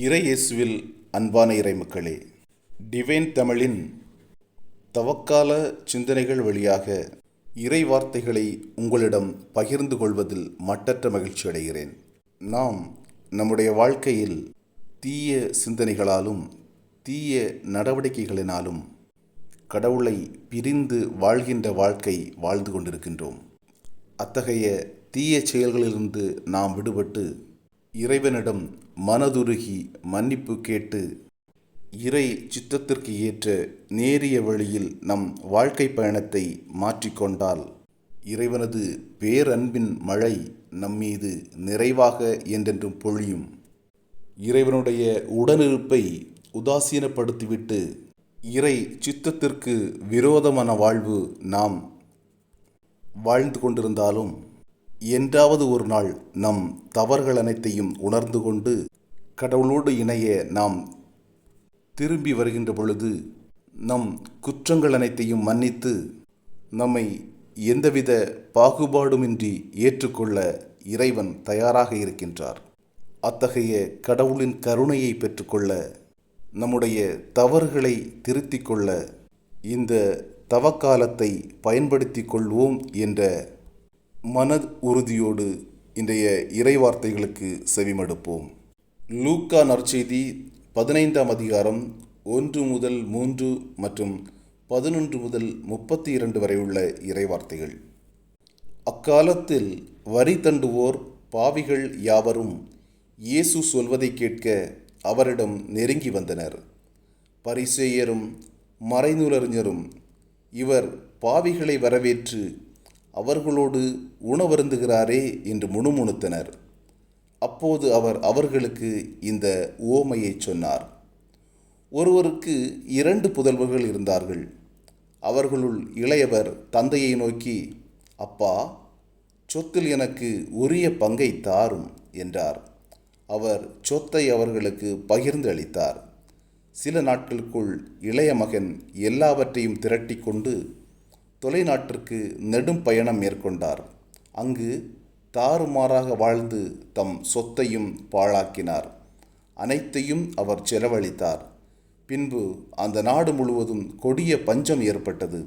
இறையேசுவில் அன்பான இறைமக்களே டிவைன் தமிழின் தவக்கால சிந்தனைகள் வழியாக இறை வார்த்தைகளை உங்களிடம் பகிர்ந்து கொள்வதில் மட்டற்ற மகிழ்ச்சி அடைகிறேன். நாம் நம்முடைய வாழ்க்கையில் தீய சிந்தனைகளாலும் தீய நடவடிக்கைகளினாலும் கடவுளை பிரிந்து வாழ்கின்ற வாழ்க்கை வாழ்ந்து கொண்டிருக்கின்றோம். அத்தகைய தீய செயல்களிலிருந்து நாம் விடுபட்டு இறைவனிடம் மனதுருகி மன்னிப்பு கேட்டு இறை சித்தத்திற்கு ஏற்ற நேரிய வழியில் நம் வாழ்க்கை பயணத்தை மாற்றிக்கொண்டால் இறைவனது பேரன்பின் மழை நம்மீது நிறைவாக என்றென்றும் பொழியும். இறைவனுடைய உடனிருப்பை உதாசீனப்படுத்திவிட்டு இறை சித்தத்திற்கு விரோதமான வாழ்வு நாம் வாழ்ந்து கொண்டிருந்தாலும் என்றாவது ஒரு நாள் நம் தவறுகள் அனைத்தையும் உணர்ந்து கொண்டு கடவுளோடு இணைய நாம் திரும்பி வருகின்ற பொழுது நம் குற்றங்கள் அனைத்தையும் மன்னித்து நம்மை எந்தவித பாகுபாடுமின்றி ஏற்றுக்கொள்ள இறைவன் தயாராக இருக்கின்றார். அத்தகைய கடவுளின் கருணையை பெற்றுக்கொள்ள நம்முடைய தவறுகளை திருத்திக் கொள்ள இந்த தவக்காலத்தை பயன்படுத்தி கொள்வோம் என்ற மன உறுதியோடு இன்றைய இறைவார்த்தைகளுக்கு செவிமடுப்போம். லூக்கா நற்செய்தி பதினைந்தாம் அதிகாரம் ஒன்று முதல் மூன்று மற்றும் பதினொன்று முதல் முப்பத்தி இரண்டு வரை உள்ள இறைவார்த்தைகள். அக்காலத்தில் வரி தண்டுவோர் பாவிகள் யாவரும் இயேசு சொல்வதை கேட்க அவரிடம் நெருங்கி வந்தனர். பரிசேயரும் மறைநூலறிஞரும் இவர் பாவிகளை வரவேற்று அவர்களோடு உணவருந்துகிறாரே என்று முணுமுணுத்தனர். அப்போது அவர் அவர்களுக்கு இந்த ஓமையை சொன்னார். ஒருவருக்கு இரண்டு புதல்வர்கள் இருந்தார்கள். அவர்களுள் இளையவர் தந்தையை நோக்கி அப்பா சொத்தில் எனக்கு உரிய பங்கை தாரும் என்றார். அவர் சொத்தை அவர்களுக்கு பகிர்ந்து அளித்தார். சில நாட்களுக்குள் இளைய மகன் எல்லாவற்றையும் திரட்டி கொண்டு தொலைநாட்டிற்கு நெடும் பயணம் மேற்கொண்டார். அங்கு தாறுமாறாக வாழ்ந்து தம் சொத்தையும் பாழாக்கினார். அனைத்தையும் அவர் செலவழித்தார். பின்பு அந்த நாடு முழுவதும் கொடிய பஞ்சம் ஏற்பட்டது.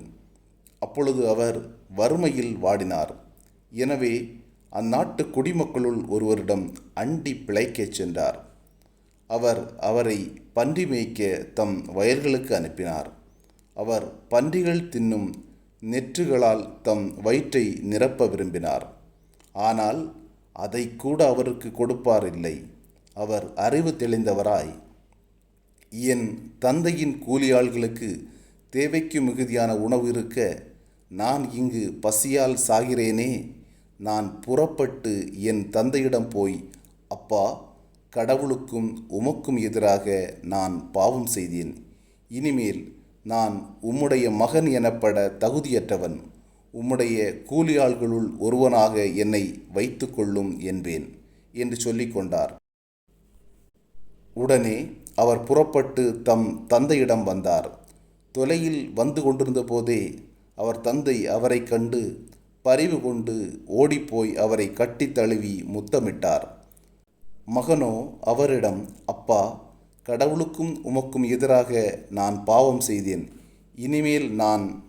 அப்பொழுது அவர் வறுமையில் வாடினார். எனவே அந்நாட்டு குடிமக்களுள் ஒருவரிடம் அண்டி பிழைக்கச் சென்றார். அவர் அவரை பன்றி மேய்க்க தம் வயல்களுக்கு அனுப்பினார். அவர் பன்றிகள் தின்னும் நெற்றுகளால் தம் வயிற்றை நிரப்ப விரும்பினார். ஆனால் அதை கூட அவருக்கு கொடுப்பார் இல்லை அவர் அறிவு தெளிந்தவராய். என் தந்தையின் கூலியாள்களுக்கு தேவைக்கு மிகுதியான உணவு இருக்க நான் இங்கு பசியால் சாகிறேனே. நான் புறப்பட்டு என் தந்தையிடம் போய் அப்பா கடவுளுக்கும் உமக்கும் எதிராக நான் பாவம் செய்தேன். இனிமேல் நான் உம்முடைய மகன் எனப்பட தகுதியற்றவன். உம்முடைய கூலியாள்களுள் ஒருவனாக என்னை வைத்துக்கொள்ளும் என்பேன் என்று சொல்லிக்கொண்டார் உடனே அவர் புறப்பட்டு தம் தந்தையிடம் வந்தார். தொலையில் வந்து கொண்டிருந்த போதே அவர் தந்தை அவரை கண்டு பறிவு கொண்டு ஓடிப்போய் அவரை கட்டி தழுவி முத்தமிட்டார். மகனோ அவரிடம் அப்பா கடவுளுக்கும் உமக்கும் எதிராக நான் பாவம் செய்தேன். இனிமேல் நான்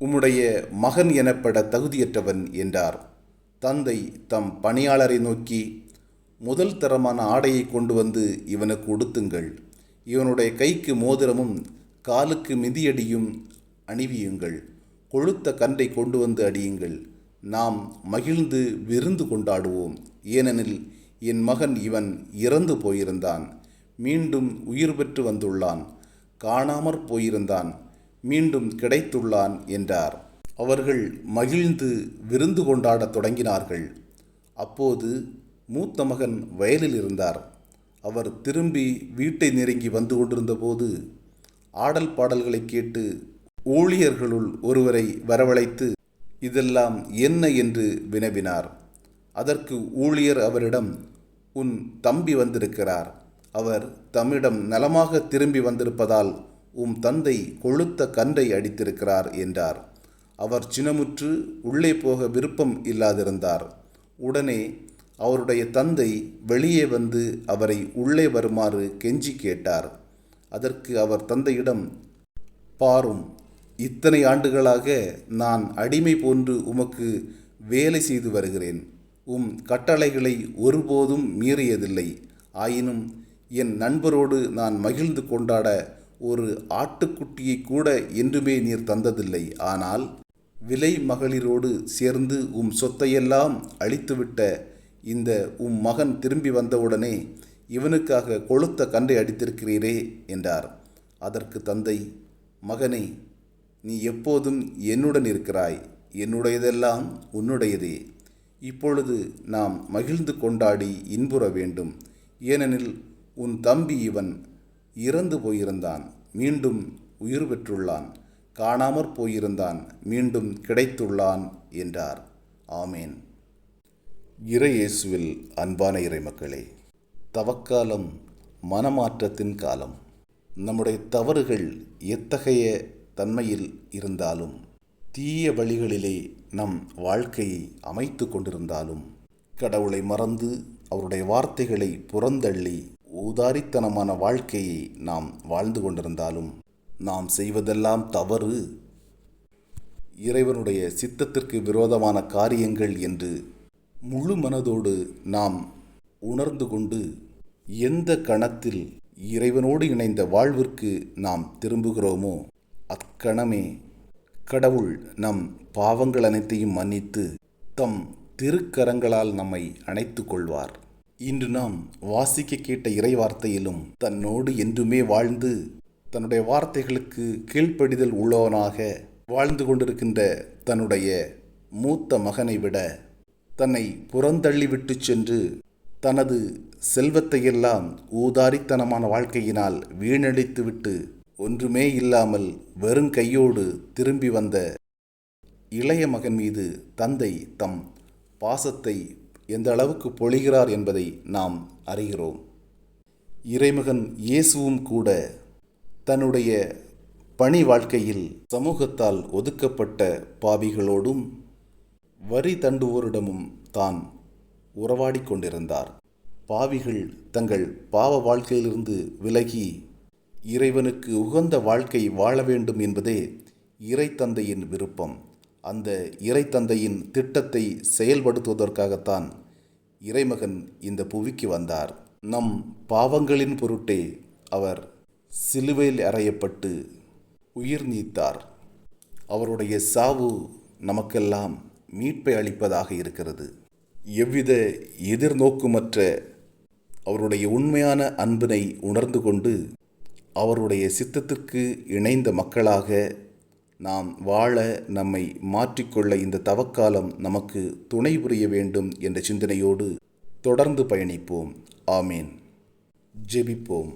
உம்முடைய மகன் எனப்பட தகுதியற்றவன் என்றார். தந்தை தம் பணியாளரை நோக்கி முதல் தரமான ஆடையை கொண்டு வந்து இவனுக்கு உடுத்துங்கள். இவனுடைய கைக்கு மோதிரமும் காலுக்கு மிதியடியும் அணிவியுங்கள். கொழுத்த கன்றை கொண்டு வந்து அடியுங்கள். நாம் மகிழ்ந்து விருந்து கொண்டாடுவோம். ஏனெனில் என் மகன் இவன் இறந்து போயிருந்தான். மீண்டும் உயிர் பெற்று வந்துள்ளான். காணாமற் போயிருந்தான். மீண்டும் கிடைத்துள்ளான் என்றார். அவர்கள் மகிழ்ந்து விருந்து கொண்டாடத் தொடங்கினார்கள். அப்போது மூத்த மகன் வயலில் இருந்தார். அவர் திரும்பி வீட்டை நெருங்கி வந்து கொண்டிருந்தபோது ஆடல் பாடல்களை கேட்டு ஊழியர்களுள் ஒருவரை வரவழைத்து இதெல்லாம் என்ன என்று வினவினார். அதற்கு ஊழியர் அவரிடம் உன் தம்பி வந்திருக்கிறார். அவர் தம்மிடம் நலமாக திரும்பி வந்திருப்பதால் உம் தந்தை கொழுத்த கன்றை அடித்திருக்கிறார் என்றார். அவர் சினமுற்று உள்ளே போக விருப்பம் இல்லாதிருந்தார். உடனே அவருடைய தந்தை வெளியே வந்து அவரை உள்ளே வருமாறு கெஞ்சி கேட்டார். அதற்கு அவர் தந்தையிடம் பாரும் இத்தனை ஆண்டுகளாக நான் அடிமை போன்று உமக்கு வேலை செய்து வருகிறேன். உம் கட்டளைகளை ஒருபோதும் மீறியதில்லை. ஆயினும் என் நண்பரோடு நான் மகிழ்ந்து கொண்டாட ஒரு ஆட்டுக்குட்டியை கூட என்றுமே நீர் தந்ததில்லை. ஆனால் விலை மகளிரோடு சேர்ந்து உம் சொத்தையெல்லாம் அழித்துவிட்ட இந்த உம் மகன் திரும்பி வந்தவுடனே இவனுக்காக கொளுத்த கண்டை அடித்திருக்கிறீரே என்றார். அதற்கு தந்தை மகனே நீ எப்போதும் என்னுடன் இருக்கிறாய். என்னுடையதெல்லாம் உன்னுடையதே. இப்பொழுது நாம் மகிழ்ந்து கொண்டாடி இன்புற வேண்டும். ஏனெனில் உன் தம்பி இவன் இறந்து போயிருந்தான் மீண்டும் உயிர் பெற்றுள்ளான். காணாமற் போயிருந்தான் மீண்டும் கிடைத்துள்ளான் என்றார். ஆமேன். இறையேசுவில் அன்பான இறைமக்களே தவக்காலம் மனமாற்றத்தின் காலம். நம்முடைய தவறுகள் எத்தகைய தன்மையில் இருந்தாலும் தீய வழிகளிலே நம் வாழ்க்கையை அமைத்து கொண்டிருந்தாலும் கடவுளை மறந்து அவருடைய வார்த்தைகளை புறந்தள்ளி ஊதாரித்தனமான வாழ்க்கையை நாம் வாழ்ந்து கொண்டிருந்தாலும் நாம் செய்வதெல்லாம் தவறு. இறைவனுடைய சித்தத்திற்கு விரோதமான காரியங்கள் என்று முழு மனதோடு நாம் உணர்ந்து கொண்டு எந்த கணத்தில் இறைவனோடு இணைந்த வாழ்விற்கு நாம் திரும்புகிறோமோ அக்கணமே கடவுள் நம் பாவங்கள் அனைத்தையும் மன்னித்து தம் திருக்கரங்களால் நம்மை அணைத்து கொள்வார். இன்று நாம் வாசிக்க கேட்ட இறைவார்த்தையிலும் தன்னோடு என்றுமே வாழ்ந்து தன்னுடைய வார்த்தைகளுக்கு கீழ்ப்படிதல் உள்ளவனாக வாழ்ந்து கொண்டிருக்கின்ற தன்னுடைய மூத்த மகனை விட தன்னை புறந்தள்ளிவிட்டு சென்று தனது செல்வத்தையெல்லாம் ஊதாரித்தனமான வாழ்க்கையினால் வீணடித்துவிட்டு ஒன்றுமே இல்லாமல் வெறும் கையோடு திரும்பி வந்த இளைய மகன் மீது தந்தை தம் பாசத்தை எந்த அளவுக்கு பொழிகிறார் என்பதை நாம் அறிகிறோம். இறைமகன் இயேசுவும் கூட தன்னுடைய பணி வாழ்க்கையில் சமூகத்தால் ஒதுக்கப்பட்ட பாவிகளோடும் வரி தண்டுவோரிடமும் தான் உறவாடி கொண்டிருந்தார். பாவிகள் தங்கள் பாவ வாழ்க்கையிலிருந்து விலகி இறைவனுக்கு உகந்த வாழ்க்கை வாழ வேண்டும் என்பதே இறைத்தந்தையின் விருப்பம். அந்த இறைத்தந்தையின் திட்டத்தை செயல்படுத்துவதற்காகத்தான் இறைமகன் இந்த புவிக்கு வந்தார். நம் பாவங்களின் பொருட்டே அவர் சிலுவையில் அறையப்பட்டு உயிர் நீத்தார். அவருடைய சாவு நமக்கெல்லாம் மீட்பை அளிப்பதாக இருக்கிறது. எவ்வித எதிர்நோக்குமற்ற அவருடைய உண்மையான அன்பினை உணர்ந்து கொண்டு அவருடைய சித்தத்திற்கு இணைந்த மக்களாக நாம் வாழ நம்மை மாற்றிக்கொள்ள இந்த தவக்காலம் நமக்கு துணை புரிய வேண்டும் என்ற சிந்தனையோடு தொடர்ந்து பயணிப்போம். ஆமீன். ஜெபிப்போம்.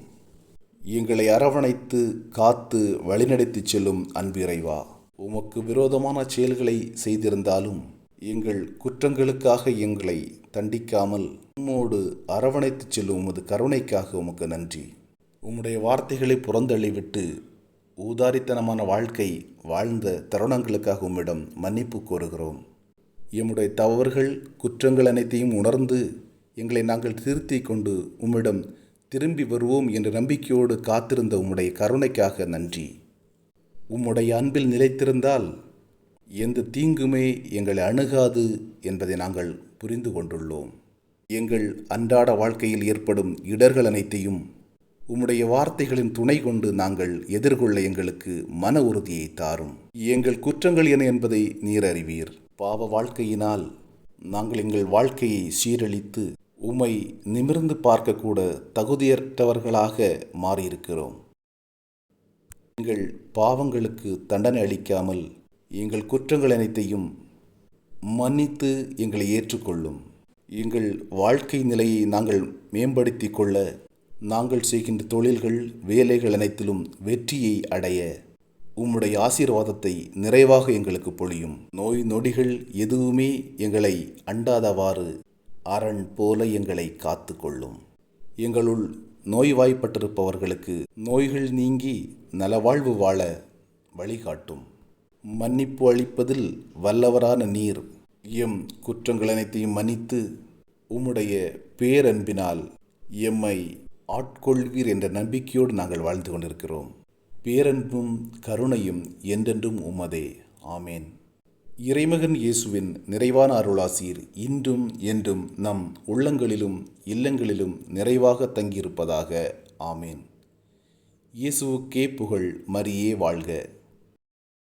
எங்களை அரவணைத்து காத்து வழிநடத்திச் செல்லும் அன்பிறைவா உமக்கு விரோதமான செயல்களை செய்திருந்தாலும் எங்கள் குற்றங்களுக்காக எங்களை தண்டிக்காமல் உம்மோடு அரவணைத்துச் செல்லும் உமது கருணைக்காக உமக்கு நன்றி. உம்முடைய வார்த்தைகளை புறந்தள்ளிவிட்டு ஊதாரித்தனமான வாழ்க்கை வாழ்ந்த தருணங்களுக்காக உம்மிடம் மன்னிப்பு கோருகிறோம். எம்முடைய தவறுகள் குற்றங்கள் அனைத்தையும் உணர்ந்து எங்களை நாங்கள் திருத்திக் கொண்டு உம்மிடம் திரும்பி வருவோம் என்ற நம்பிக்கையோடு காத்திருந்த உம்முடைய கருணைக்காக நன்றி. உம்முடைய அன்பில் நிலைத்திருந்தால் எந்த தீங்குமே எங்களை அணுகாது என்பதை நாங்கள் புரிந்து கொண்டுள்ளோம். எங்கள் அன்றாட வாழ்க்கையில் ஏற்படும் இடர்கள் அனைத்தையும் உம்முடைய வார்த்தைகளின் துணை கொண்டு நாங்கள் எதிர்கொள்ள எங்களுக்கு மன உறுதியை தாரும். எங்கள் குற்றங்கள் என என்பதை நீர் அறிவீர். பாவ வாழ்க்கையினால் நாங்கள் எங்கள் வாழ்க்கையை சீரழித்து உம்மை நிமிர்ந்து பார்க்கக்கூட தகுதியற்றவர்களாக மாறியிருக்கிறோம். எங்கள் பாவங்களுக்கு தண்டனை அளிக்காமல் எங்கள் குற்றங்கள் அனைத்தையும் மன்னித்து எங்களை ஏற்றுக்கொள்ளும். எங்கள் வாழ்க்கை நிலையை நாங்கள் மேம்படுத்தி கொள்ள நாங்கள் செய்கின்ற தொழில்கள் வேலைகள் அனைத்திலும் வெற்றியை அடைய உம்முடைய ஆசீர்வாதத்தை நிறைவாக எங்களுக்கு பொழியும். நோய் நொடிகள் எதுவுமே எங்களை அண்டாதவாறு அரண் போல எங்களை காத்து கொள்ளும் எங்களுள் நோய்வாய்ப்பட்டிருப்பவர்களுக்கு நோய்கள் நீங்கி நலவாழ்வு வாழ வழிகாட்டும். மன்னிப்பு அளிப்பதில் வல்லவரான நீர் எம் குற்றங்கள் அனைத்தையும் மன்னித்து உம்முடைய பேரன்பினால் எம்மை ஆட்கொள்வீர் என்ற நம்பிக்கையோடு நாங்கள் வாழ்ந்து கொண்டிருக்கிறோம். பேரன்பும் கருணையும் என்றென்றும் உமதே. ஆமேன். இறைமகன் இயேசுவின் நிறைவான அருளாசீர் இன்றும் என்றும் நம் உள்ளங்களிலும் இல்லங்களிலும் நிறைவாக தங்கியிருப்பதாக. ஆமேன். இயேசுவுக்கே புகழ் மரியே வாழ்க.